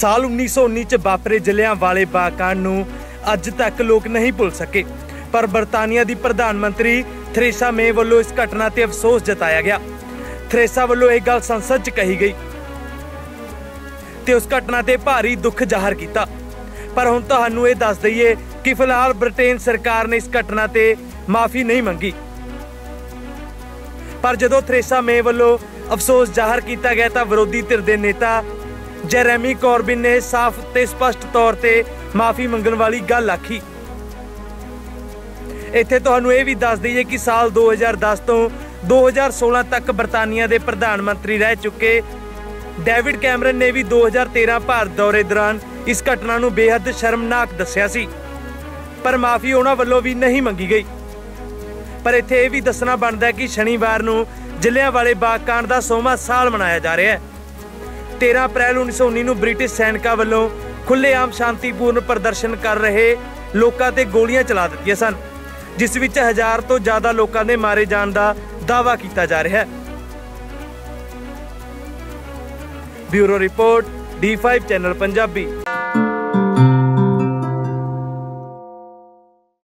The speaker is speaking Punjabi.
ਸਾਲ 1919 ਚ ਵਾਪਰੇ ਜਲਿਆਂ ਵਾਲੇ ਬਾਗ ਨੂੰ ਅੱਜ ਤੱਕ ਲੋਕ ਨਹੀਂ ਭੁੱਲ ਸਕੇ। ਪਰ ਬਰਤਾਨੀਆ ਦੀ ਪ੍ਰਧਾਨ ਮੰਤਰੀ ਥਰੇਸਾ ਮੇ ਵੱਲੋਂ ਇਸ ਘਟਨਾ ਤੇ ਅਫਸੋਸ ਜਤਾਇਆ ਗਿਆ। ਥਰੇਸਾ ਵੱਲੋਂ ਇਹ ਗੱਲ ਸੰਸਦ 'ਚ ਕਹੀ ਗਈ ਤੇ ਉਸ ਘਟਨਾ ਤੇ ਭਾਰੀ ਦੁੱਖ ਜ਼ਾਹਰ ਕੀਤਾ। ਪਰ ਹੁਣ ਤੁਹਾਨੂੰ ਇਹ ਦੱਸ ਦਈਏ ਕਿ ਫਿਲਹਾਲ ਬ੍ਰਿਟੇਨ ਸਰਕਾਰ ਨੇ ਇਸ ਘਟਨਾ ਤੇ ਮਾਫੀ ਨਹੀਂ ਮੰਗੀ। ਪਰ ਜਦੋਂ ਥਰੇਸਾ ਮੇ ਵੱਲੋਂ ਅਫਸੋਸ ਜ਼ਾਹਰ ਕੀਤਾ ਗਿਆ ਤਾਂ ਵਿਰੋਧੀ ਧਿਰ ਦੇ ਨੇਤਾ ਜੈਰੇਮੀ ਕੋਰਬਿਨ ਨੇ ਸਾਫ਼ ਤੇ ਸਪਸ਼ਟ ਤੌਰ ਤੇ ਮਾਫੀ ਮੰਗਣ ਵਾਲੀ ਗੱਲ ਆਖੀ। ਇੱਥੇ ਤੁਹਾਨੂੰ ਇਹ ਵੀ ਦੱਸ ਦਈਏ ਕਿ ਸਾਲ 2010 ਤੋਂ 2016 ਤੱਕ ਬਰਤਾਨੀਆ ਦੇ ਪ੍ਰਧਾਨ ਮੰਤਰੀ ਰਹਿ ਚੁੱਕੇ ਡੇਵਿਡ ਕੈਮਰਨ ਨੇ ਵੀ 2013 ਭਾਰਤ ਦੌਰੇ ਦੌਰਾਨ ਇਸ ਘਟਨਾ ਨੂੰ ਬੇहद ਸ਼ਰਮਨਾਕ ਦੱਸਿਆ ਸੀ। ਪਰ ਮਾਫੀ ਉਹਨਾਂ ਵੱਲੋਂ ਵੀ ਨਹੀਂ ਮੰਗੀ ਗਈ। ਪਰ ਇੱਥੇ ਇਹ ਵੀ ਦੱਸਣਾ ਬਣਦਾ ਹੈ ਕਿ ਸ਼ਨੀਵਾਰ ਨੂੰ ਜਲਿਆਂਵਾਲੇ ਬਾਗ ਕਾਂਡ ਦਾ 100ਵਾਂ ਸਾਲ ਮਨਾਇਆ ਜਾ ਰਿਹਾ ਹੈ। 13 ਅਪ੍ਰੈਲ 1919 ਨੂੰ ਬ੍ਰਿਟਿਸ਼ ਸੈਨਿਕਾਂ ਵੱਲੋਂ ਖੁੱਲ੍ਹੇਆਮ ਸ਼ਾਂਤੀਪੂਰਨ ਪ੍ਰਦਰਸ਼ਨ ਕਰ ਰਹੇ ਲੋਕਾਂ ਤੇ ਗੋਲੀਆਂ ਚਲਾ ਦਿੱਤੀਆਂ ਸਨ, ਜਿਸ ਵਿੱਚ ਹਜ਼ਾਰ ਤੋਂ ਜ਼ਿਆਦਾ ਲੋਕਾਂ ਦੇ ਮਾਰੇ ਜਾਣ ਦਾ ਦਾਅਵਾ ਕੀਤਾ ਜਾ ਰਿਹਾ ਹੈ। Bureau report D5 channel Punjabi.